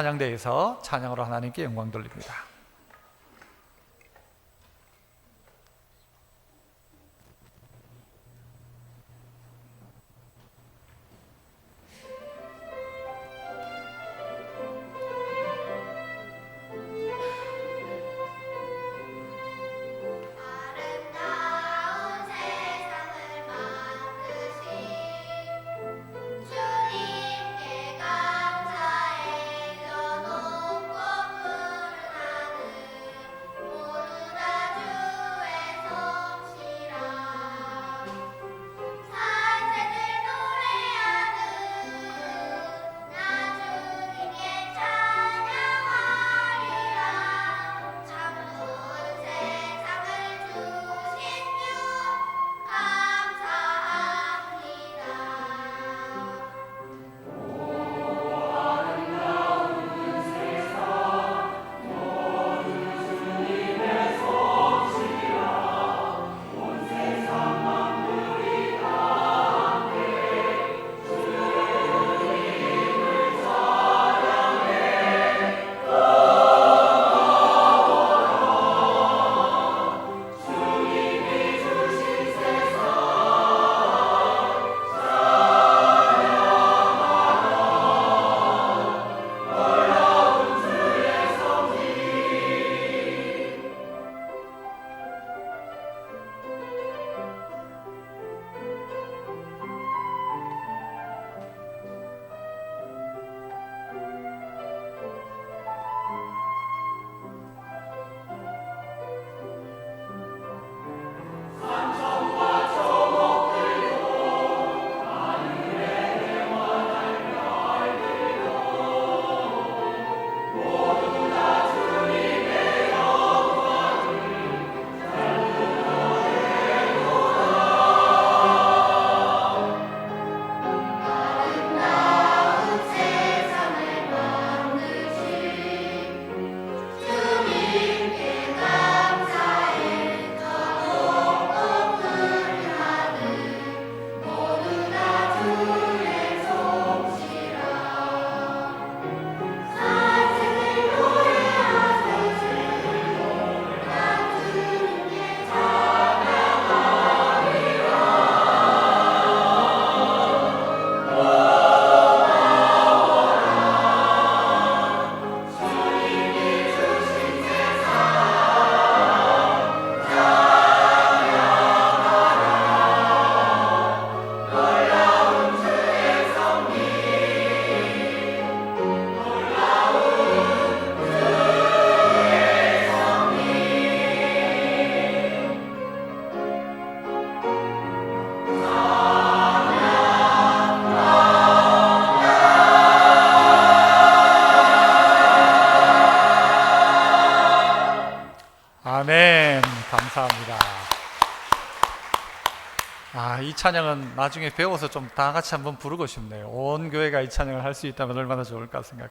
찬양대에서 찬양으로 하나님께 영광 돌립니다. 아멘. 감사합니다. 아, 이 찬양은 나중에 배워서 좀 다 같이 한번 부르고 싶네요. 온 교회가 이 찬양을 할 수 있다면 얼마나 좋을까 생각.